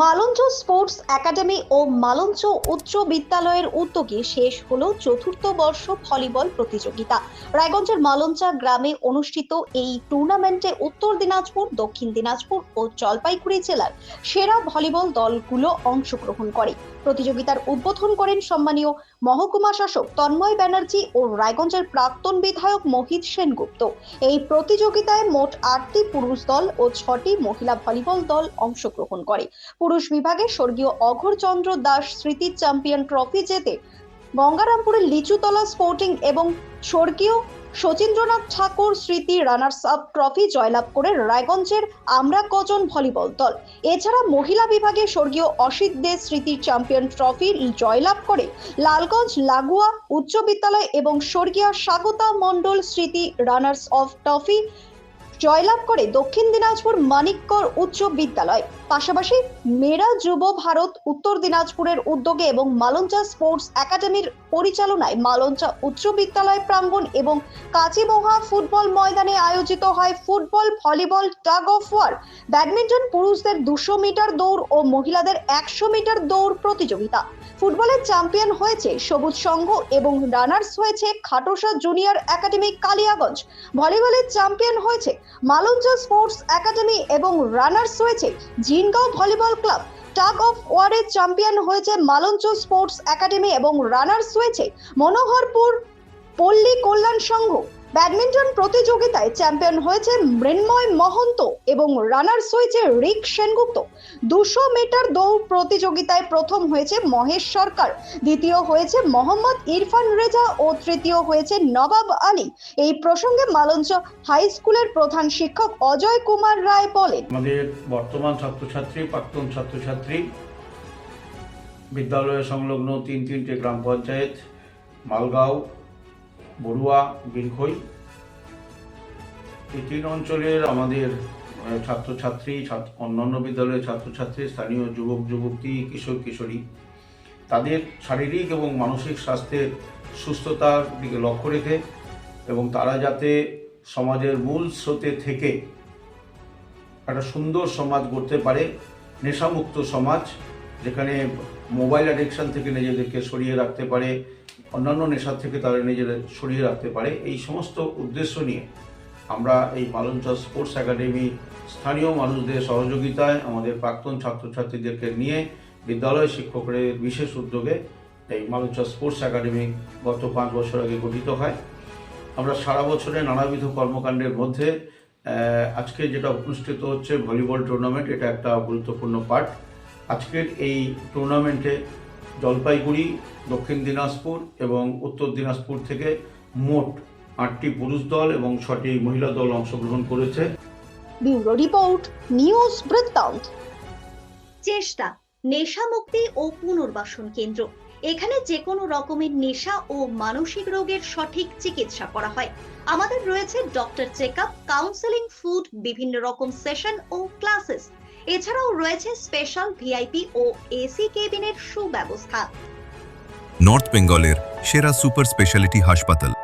মালঞ্চ sports academy ও মালঞ্চ উচ্চ বিদ্যালয়ের উদ্যোগে শেষ হলো চতুর্থ বর্ষ ভলিবল প্রতিযোগিতা। রায়গঞ্জের মালঞ্চা গ্রামে অনুষ্ঠিত এই টুর্নামেন্টে উত্তর দিনাজপুর, দক্ষিণ দিনাজপুর ও জলপাইগুড়ি জেলার সেরা ভলিবল দলগুলো অংশগ্রহণ করে। প্রতিযোগিতার উদ্বোধন করেন সম্মানীয় মহকুমা শাসক তন্ময় ব্যানার্জি ও রায়গঞ্জের প্রাক্তন বিধায়ক মোহিত সেনগুপ্ত। এই প্রতিযোগিতায় মোট আটটি পুরুষ দল ও ছটি মহিলা ভলিবল দল অংশগ্রহণ করে। পুরুষ বিভাগে স্বর্গীয় অঘরচন্দ্র দাস স্মৃতি চ্যাম্পিয়ন ট্রফি জেতে গঙ্গারামপুরের লিচুতলা স্পোর্টিং এবং স্বর্গীয় শচীন্দ্রনাথ ঠাকুর স্মৃতি রানার্স আপ ট্রফি জয়লাভ করে রায়গঞ্জের আমরা কজন ভলিবল দল। এছাড়া মহিলা বিভাগে স্বর্গীয় অসিত দে স্মৃতি চ্যাম্পিয়ন ট্রফি জয়লাভ করে লালগঞ্জ, লাগুয়া, উচ্চ বিদ্যালয় এবং স্বর্গীয় স্বাগতা মণ্ডল স্মৃতি রানার্স অফ ট্রফি জয়লাভ করে দক্ষিণ দিনাজপুর মানিককর উচ্চ বিদ্যালয়। পাশাপাশি মেরা যুব ভারত উত্তর দিনাজপুরের উদ্যোগে এবং মালঞ্চা স্পোর্টস একাডেমির পরিচালনায় মালঞ্চা উচ্চ বিদ্যালয় প্রাঙ্গণ এবং কাচিমোহা ফুটবল ময়দানে আয়োজিত হয় football, volleyball, tug of war. Badminton পুরুষদের দুশো মিটার দৌড় ও মহিলাদের একশো মিটার দৌড় প্রতিযোগিতা। ফুটবলের চ্যাম্পিয়ন হয়েছে সবুজ সংঘ এবং রানার্স হয়েছে খাটোসা জুনিয়র একাডেমি কালিয়াগঞ্জ। ভলিবলের চ্যাম্পিয়ন হয়েছে মালঞ্চা স্পোর্টস একাডেমি এবং রানার্স হয়েছে Jingaon volleyball club. Tug of ওয়ারে champion হয়েছে মালঞ্চ স্পোর্টস একাডেমি এবং রানার্স হয়েছে মনোহরপুর পল্লী কল্যাণ সংঘ। ব্যাডমিন্টন প্রতিযোগিতায় চ্যাম্পিয়ন হয়েছে মৃন্ময় মহন্ত এবং রানার্স হয়েছে রিক সেনগুপ্ত। দুশো মিটার দৌড় প্রতিযোগিতায় প্রথম হয়েছে মহেশ সরকার, দ্বিতীয় হয়েছে মোহাম্মদ ইরফান রেজা ও তৃতীয় হয়েছে নবাব আলী। এই প্রসঙ্গে মালঞ্চ হাই স্কুলের প্রধান শিক্ষক অজয় কুমার রায় বলেন, আমাদের বর্তমান ছাত্রছাত্রী, প্রাক্তন ছাত্রছাত্রী, বিদ্যালয় সংলগ্ন তিন তিনটে গ্রাম পঞ্চায়েত, মালগাঁও, বড়ুয়া, বীরখই এই অঞ্চলের আমাদের ছাত্রছাত্রী, ছাত্র- অন্যান্য বিদ্যালয়ের ছাত্রছাত্রী, স্থানীয় যুবক, যুবতী, কিশোর, কিশোরী, তাদের শারীরিক এবং মানসিক স্বাস্থ্যের সুস্থতার দিকে লক্ষ্য রেখে এবং তারা যাতে সমাজের মূল স্রোতে থেকে একটা সুন্দর সমাজ গড়তে পারে, নেশামুক্ত সমাজ, যেখানে মোবাইল অ্যাডিকশন থেকে নিজেদেরকে সরিয়ে রাখতে পারে, অন্যান্য নেশার থেকে তারা নিজেদের সরিয়ে রাখতে পারে, এই সমস্ত উদ্দেশ্য নিয়ে আমরা এই মালঞ্চা স্পোর্টস একাডেমি স্থানীয় মানুষদের সহযোগিতায় আমাদের প্রাক্তন ছাত্রছাত্রীদেরকে নিয়ে বিদ্যালয় শিক্ষকদের বিশেষ উদ্যোগে এই মালঞ্চা স্পোর্টস একাডেমি গত পাঁচ বছর আগে গঠিত হয়। আমরা সারা বছরে নানাবিধ কর্মকাণ্ডের মধ্যে আজকে যেটা অনুষ্ঠিত হচ্ছে ভলিবল টুর্নামেন্ট, এটা একটা গুরুত্বপূর্ণ পার্ট। আজকের এই টুর্নামেন্টে জলপাইগুড়ি, দক্ষিণ দিনাজপুর এবং উত্তর দিনাজপুর থেকে মোট আটটি পুরুষ দল এবং ছটি মহিলা দল অংশগ্রহণ করেছে। ব্যুরো রিপোর্ট নিউজ বৃত্তান্ত। চেষ্টা নেশা মুক্তি ও পুনর্বাসন কেন্দ্র। এখানে যে কোনো রকমের নেশা ও মানসিক রোগের সঠিক চিকিৎসা করা হয়। আমাদের রয়েছে doctor check up counselling food বিভিন্ন রকম সেশন ও ক্লাসেস। এছাড়াও রয়েছে স্পেশাল ভিআইপি ও এসি কেবিনের সুব্যবস্থা। নর্থ বেঙ্গলের সেরা সুপার স্পেশালিটি হাসপাতাল।